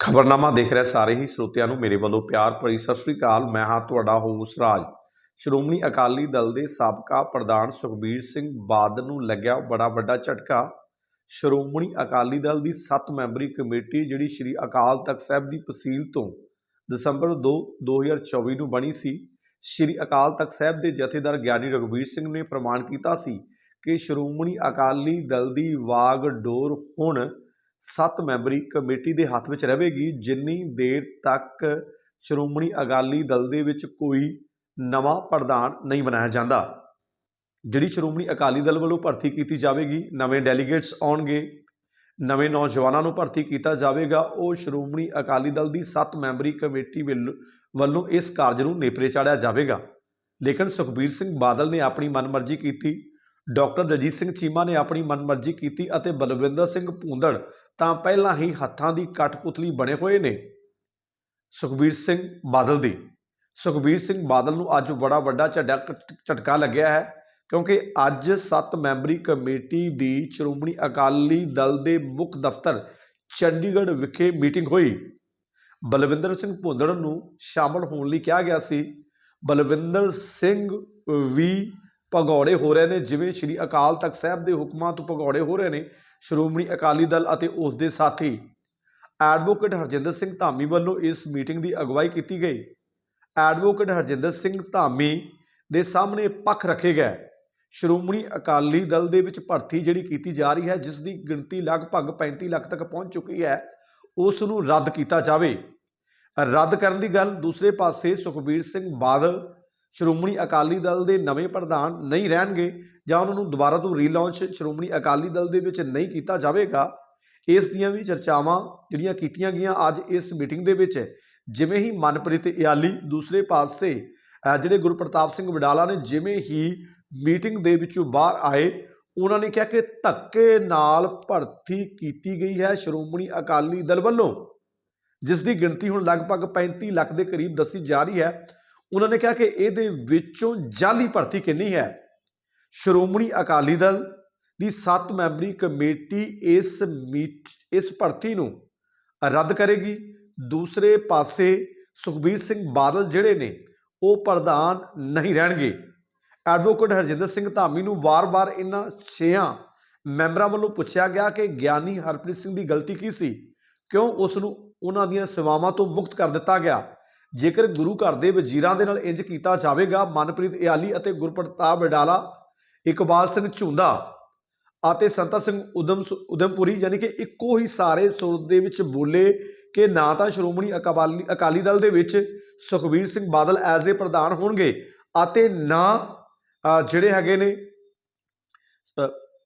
ਖਬਰਨਾਮਾ ਦੇਖ ਰਹੇ ਸਾਰੇ ਹੀ ਸਰੋਤਿਆਂ ਨੂੰ ਮੇਰੇ ਵੱਲੋਂ ਪਿਆਰ ਭਰੀ ਸਤਿ ਸ੍ਰੀ ਅਕਾਲ। ਮੈਂ ਹਾਂ ਤੁਹਾਡਾ ਹੋਸ ਰਾਜ। ਸ਼੍ਰੋਮਣੀ ਅਕਾਲੀ ਦਲ ਦੇ ਸਾਬਕਾ ਪ੍ਰਧਾਨ ਸੁਖਬੀਰ ਸਿੰਘ ਬਾਦਲ ਨੂੰ ਲੱਗਿਆ ਬੜਾ ਵੱਡਾ ਝਟਕਾ। ਸ਼੍ਰੋਮਣੀ ਅਕਾਲੀ ਦਲ ਦੀ 7 ਮੈਂਬਰੀ ਕਮੇਟੀ ਜਿਹੜੀ ਸ੍ਰੀ ਅਕਾਲ ਤਖਤ ਸਾਹਿਬ ਦੀ ਤਹਿਸੀਲ ਤੋਂ ਦਸੰਬਰ 2 2024 ਨੂੰ ਬਣੀ ਸੀ, ਸ੍ਰੀ ਅਕਾਲ ਤਖਤ ਸਾਹਿਬ ਦੇ ਜਥੇਦਾਰ ਗਿਆਨੀ ਰਘੁਬੀਰ ਸਿੰਘ ਨੇ ਪ੍ਰਮਾਣ ਕੀਤਾ ਸੀ ਕਿ ਸ਼੍ਰੋਮਣੀ ਅਕਾਲੀ ਦਲ ਦੀ ਵਾਗ ਡੋਰ ਹੁਣ ਸੱਤ ਮੈਂਬਰੀ ਕਮੇਟੀ ਦੇ ਹੱਥ ਵਿੱਚ ਰਹੇਗੀ, ਜਿੰਨੀ ਦੇਰ ਤੱਕ ਸ਼੍ਰੋਮਣੀ ਅਕਾਲੀ ਦਲ ਦੇ ਵਿੱਚ ਕੋਈ ਨਵਾਂ ਪ੍ਰਧਾਨ ਨਹੀਂ ਬਣਾਇਆ ਜਾਂਦਾ। ਜਿਹੜੀ ਸ਼੍ਰੋਮਣੀ ਅਕਾਲੀ ਦਲ ਵੱਲੋਂ ਭਰਤੀ ਕੀਤੀ ਜਾਵੇਗੀ, ਨਵੇਂ ਡੈਲੀਗੇਟਸ ਆਉਣਗੇ, ਨਵੇਂ ਨੌਜਵਾਨਾਂ ਨੂੰ ਭਰਤੀ ਕੀਤਾ ਜਾਵੇਗਾ, ਉਹ ਸ਼੍ਰੋਮਣੀ ਅਕਾਲੀ ਦਲ ਦੀ ਸੱਤ ਮੈਂਬਰੀ ਕਮੇਟੀ ਵੱਲ- ਵੱਲੋਂ ਇਸ ਕਾਰਜ ਨੂੰ ਨੇਪਰੇ ਚਾੜਿਆ ਜਾਵੇਗਾ। ਲੇਕਿਨ ਸੁਖਬੀਰ ਸਿੰਘ ਬਾਦਲ ਨੇ ਆਪਣੀ ਮਨਮਰਜ਼ੀ ਕੀਤੀ। ਡਾਕਟਰ ਰਜੀਤ ਸਿੰਘ ਚੀਮਾ ਨੇ ਆਪਣੀ ਮਨਮਰਜ਼ੀ ਕੀਤੀ ਅਤੇ ਬਲਵਿੰਦਰ ਸਿੰਘ ਭੂੰਦੜ ਤਾਂ ਪਹਿਲਾਂ ਹੀ ਹੱਥਾਂ ਦੀ ਕਠਪੁਤਲੀ ਬਣੇ ਹੋਏ ਨੇ। ਸੁਖਬੀਰ ਸਿੰਘ ਬਾਦਲ ਦੀ। ਸੁਖਬੀਰ ਸਿੰਘ ਬਾਦਲ ਨੂੰ ਅੱਜ ਬੜਾ ਵੱਡਾ ਝਟਕ ਝਟਕਾ ਲੱਗਿਆ ਹੈ ਕਿਉਂਕਿ ਅੱਜ 7 ਮੈਂਬਰੀ ਕਮੇਟੀ ਦੀ ਸ਼੍ਰੋਮਣੀ ਅਕਾਲੀ ਦਲ ਦੇ ਮੁੱਖ ਦਫ਼ਤਰ ਚੰਡੀਗੜ੍ਹ ਵਿਖੇ ਮੀਟਿੰਗ ਹੋਈ। ਬਲਵਿੰਦਰ ਸਿੰਘ ਭੁੰਦੜ ਨੂੰ ਸ਼ਾਮਲ ਹੋਣ ਲਈ ਕਿਹਾ ਗਿਆ ਸੀ। ਬਲਵਿੰਦਰ ਸਿੰਘ ਵੀ ਭਗੌੜੇ ਹੋ ਰਹੇ ਨੇ, ਜਿਵੇਂ ਸ੍ਰੀ ਅਕਾਲ ਤਖਤ ਸਾਹਿਬ ਦੇ ਹੁਕਮਾਂ ਤੋਂ ਭਗੌੜੇ ਹੋ ਰਹੇ ਨੇ, ਸ਼੍ਰੋਮਣੀ ਅਕਾਲੀ ਦਲ ਅਤੇ ਉਸ ਦੇ ਸਾਥੀ। ਐਡਵੋਕੇਟ ਹਰਜਿੰਦਰ ਸਿੰਘ ਧਾਮੀ ਵੱਲੋਂ ਇਸ ਮੀਟਿੰਗ ਦੀ ਅਗਵਾਈ ਕੀਤੀ ਗਈ। ਐਡਵੋਕੇਟ ਹਰਜਿੰਦਰ ਸਿੰਘ ਧਾਮੀ ਦੇ ਸਾਹਮਣੇ ਪੱਖ ਰੱਖੇ ਗਏ। ਸ਼੍ਰੋਮਣੀ ਅਕਾਲੀ ਦਲ ਦੇ ਵਿੱਚ ਭਰਤੀ ਜਿਹੜੀ ਕੀਤੀ ਜਾ ਰਹੀ ਹੈ, ਜਿਸ ਦੀ ਗਿਣਤੀ ਲਗਭਗ 35 ਲੱਖ ਤੱਕ ਪਹੁੰਚ ਚੁੱਕੀ ਹੈ, ਉਸ ਨੂੰ ਰੱਦ ਕੀਤਾ ਜਾਵੇ। ਰੱਦ ਕਰਨ ਦੀ ਗੱਲ ਦੂਸਰੇ ਪਾਸੇ ਸੁਖਬੀਰ ਸਿੰਘ ਬਾਦਲ ਸ਼੍ਰੋਮਣੀ ਅਕਾਲੀ ਦਲ ਦੇ ਨਵੇਂ ਪ੍ਰਧਾਨ ਨਹੀਂ ਰਹਿਣਗੇ ਜਾਂ ਉਹਨਾਂ ਨੂੰ ਦੁਬਾਰਾ ਤੋਂ ਰੀਲਾਂਚ ਸ਼੍ਰੋਮਣੀ ਅਕਾਲੀ ਦਲ ਦੇ ਵਿੱਚ ਨਹੀਂ ਕੀਤਾ ਜਾਵੇਗਾ, ਇਸ ਦੀਆਂ ਵੀ ਚਰਚਾਵਾਂ ਜਿਹੜੀਆਂ ਕੀਤੀਆਂ ਗਈਆਂ ਅੱਜ ਇਸ ਮੀਟਿੰਗ ਦੇ ਵਿੱਚ, ਜਿਵੇਂ ਹੀ ਮਨਪ੍ਰੀਤ ਇਆਲੀ ਦੂਸਰੇ ਪਾਸੇ ਜਿਹੜੇ ਗੁਰਪ੍ਰਤਾਪ ਸਿੰਘ ਵਡਾਲਾ ਨੇ ਜਿਵੇਂ ਹੀ ਮੀਟਿੰਗ ਦੇ ਵਿੱਚੋਂ ਬਾਹਰ ਆਏ, ਉਹਨਾਂ ਨੇ ਕਿਹਾ ਕਿ ਧੱਕੇ ਨਾਲ ਭਰਤੀ ਕੀਤੀ ਗਈ ਹੈ ਸ਼੍ਰੋਮਣੀ ਅਕਾਲੀ ਦਲ ਵੱਲੋਂ, ਜਿਸ ਦੀ ਗਿਣਤੀ ਹੁਣ ਲਗਭਗ 35 ਲੱਖ ਦੇ ਕਰੀਬ ਦੱਸੀ ਜਾ ਰਹੀ ਹੈ। ਉਹਨਾਂ ਨੇ ਕਿਹਾ ਕਿ ਇਹਦੇ ਵਿੱਚੋਂ ਜਾਲੀ ਭਰਤੀ ਕਿੰਨੀ ਹੈ? ਸ਼੍ਰੋਮਣੀ ਅਕਾਲੀ ਦਲ ਦੀ 7 ਮੈਂਬਰੀ ਕਮੇਟੀ ਇਸ ਮੀਟ, ਇਸ ਭਰਤੀ ਨੂੰ ਰੱਦ ਕਰੇਗੀ। ਦੂਸਰੇ ਪਾਸੇ ਸੁਖਬੀਰ ਸਿੰਘ ਬਾਦਲ ਜਿਹੜੇ ਨੇ, ਉਹ ਪ੍ਰਧਾਨ ਨਹੀਂ ਰਹਿਣਗੇ। ਐਡਵੋਕੇਟ ਹਰਜਿੰਦਰ ਸਿੰਘ ਧਾਮੀ ਨੂੰ ਵਾਰ-ਵਾਰ ਇਹਨਾਂ ਛੇਆਂ ਮੈਂਬਰਾਂ ਵੱਲੋਂ ਪੁੱਛਿਆ ਗਿਆ ਕਿ ਗਿਆਨੀ ਹਰਪ੍ਰੀਤ ਸਿੰਘ ਦੀ ਗਲਤੀ ਕੀ ਸੀ? ਕਿਉਂ ਉਸ ਨੂੰ ਉਹਨਾਂ ਦੀਆਂ ਸੇਵਾਵਾਂ ਤੋਂ ਮੁਕਤ ਕਰ ਦਿੱਤਾ ਗਿਆ? ਜੇਕਰ ਗੁਰੂ ਘਰ ਦੇ ਵਜ਼ੀਰਾਂ ਦੇ ਨਾਲ ਇੰਜ ਕੀਤਾ ਜਾਵੇਗਾ, ਮਨਪ੍ਰੀਤ ਇਆਲੀ ਅਤੇ ਗੁਰਪ੍ਰਤਾਪ ਵਡਾਲਾ, ਇਕਬਾਲ ਸਿੰਘ ਝੁੰਦਾ ਅਤੇ ਸੰਤਾ ਸਿੰਘ ਉਦਮ ਉਦਮਪੁਰੀ, ਯਾਨੀ ਕਿ ਇੱਕੋ ਹੀ ਸਾਰੇ ਸੁਰ ਦੇ ਵਿੱਚ ਬੋਲੇ ਕਿ ਨਾ ਤਾਂ ਸ਼੍ਰੋਮਣੀ ਅਕਾਲੀ ਅਕਾਲੀ ਦਲ ਦੇ ਵਿੱਚ ਸੁਖਬੀਰ ਸਿੰਘ ਬਾਦਲ ਐਜ਼ ਏ ਪ੍ਰਧਾਨ ਹੋਣਗੇ ਅਤੇ ਨਾ ਜਿਹੜੇ ਹੈਗੇ ਨੇ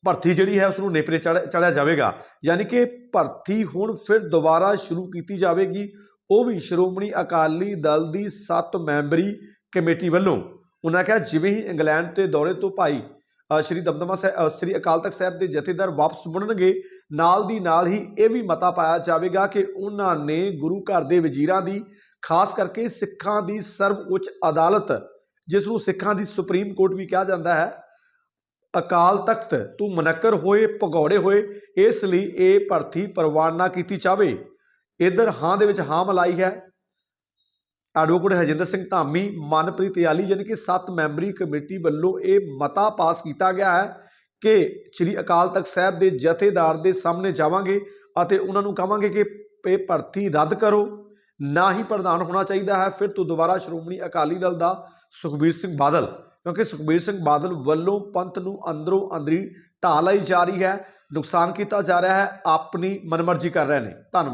ਭਰਤੀ ਜਿਹੜੀ ਹੈ ਉਸ ਨੂੰ ਨੇਪਰੇ ਚੜਿਆ ਜਾਵੇਗਾ। ਯਾਨੀ ਕਿ ਭਰਤੀ ਹੁਣ ਫਿਰ ਦੁਬਾਰਾ ਸ਼ੁਰੂ ਕੀਤੀ ਜਾਵੇਗੀ। ਉਹ ਵੀ ਸ਼੍ਰੋਮਣੀ ਅਕਾਲੀ ਦਲ ਦੀ 7 ਮੈਂਬਰੀ ਕਮੇਟੀ ਵੱਲੋਂ। ਉਹਨਾਂ ਕਿਹਾ, ਜਿਵੇਂ ਹੀ ਇੰਗਲੈਂਡ ਤੇ ਦੌਰੇ ਤੋਂ ਭਾਈ ਸ਼੍ਰੀ ਦਮਦਮਾ ਸਾਹਿਬ ਸ਼੍ਰੀ ਅਕਾਲ ਤਖਤ ਸਾਹਿਬ ਦੇ ਜਥੇਦਾਰ ਵਾਪਸ ਮੁੜਨਗੇ, ਨਾਲ ਦੀ ਨਾਲ ਹੀ ਇਹ ਵੀ ਮਤਾ ਪਾਇਆ ਜਾਵੇਗਾ ਕਿ ਉਹਨਾਂ ਨੇ ਗੁਰੂ ਘਰ ਦੇ ਵਜ਼ੀਰਾਂ ਦੀ, ਖਾਸ ਕਰਕੇ ਸਿੱਖਾਂ ਦੀ ਸਰਵ ਉੱਚ ਅਦਾਲਤ, ਜਿਸ ਨੂੰ ਸਿੱਖਾਂ ਦੀ ਸੁਪਰੀਮ ਕੋਰਟ ਵੀ ਕਿਹਾ ਜਾਂਦਾ ਹੈ, ਅਕਾਲ ਤਖਤ ਤੋਂ ਮਨਕਰ ਹੋਏ, ਭਗੌੜੇ ਹੋਏ, ਇਸ ਲਈ ਇਹ ਭਰਤੀ ਪ੍ਰਵਾਨ ਨਾ ਕੀਤੀ ਜਾਵੇ। ਇਧਰ ਹਾਂ ਦੇ ਵਿੱਚ ਹਾਂ ਮਲਾਈ ਹੈ। ਐਡਵੋਕੇਟ ਹਰਜਿੰਦਰ ਸਿੰਘ ਧਾਮੀ, ਮਨਪ੍ਰੀਤ ਯਾਲੀ ਯਾਨੀ ਕਿ 7 ਮੈਂਬਰੀ ਕਮੇਟੀ ਵੱਲੋਂ ਇਹ ਮਤਾ ਪਾਸ ਕੀਤਾ ਗਿਆ ਹੈ ਕਿ ਸ੍ਰੀ ਅਕਾਲ ਤਖਤ ਸਾਹਿਬ ਦੇ ਜਥੇਦਾਰ ਦੇ ਸਾਹਮਣੇ ਜਾਵਾਂਗੇ ਅਤੇ ਉਹਨਾਂ ਨੂੰ ਕਹਾਂਗੇ ਕਿ ਇਹ ਭਰਤੀ ਰੱਦ ਕਰੋ। ਨਾ ਹੀ ਪ੍ਰਧਾਨ ਹੋਣਾ ਚਾਹੀਦਾ ਹੈ। ਫਿਰ ਤੋਂ ਦੁਬਾਰਾ ਸ਼੍ਰੋਮਣੀ ਅਕਾਲੀ ਦਲ ਦਾ ਸੁਖਬੀਰ ਸਿੰਘ ਬਾਦਲ, ਕਿਉਂਕਿ ਸੁਖਬੀਰ ਸਿੰਘ ਬਾਦਲ ਵੱਲੋਂ ਪੰਥ ਨੂੰ ਅੰਦਰੋਂ ਅੰਦਰੀ ਢਾਹ ਲਈ ਜਾ ਰਹੀ ਹੈ। ਨੁਕਸਾਨ ਕੀਤਾ ਜਾ ਰਿਹਾ ਹੈ। ਆਪਣੀ ਮਨਮਰਜ਼ੀ ਕਰ ਰਹੇ ਨੇ। ਧੰਨਵਾਦ।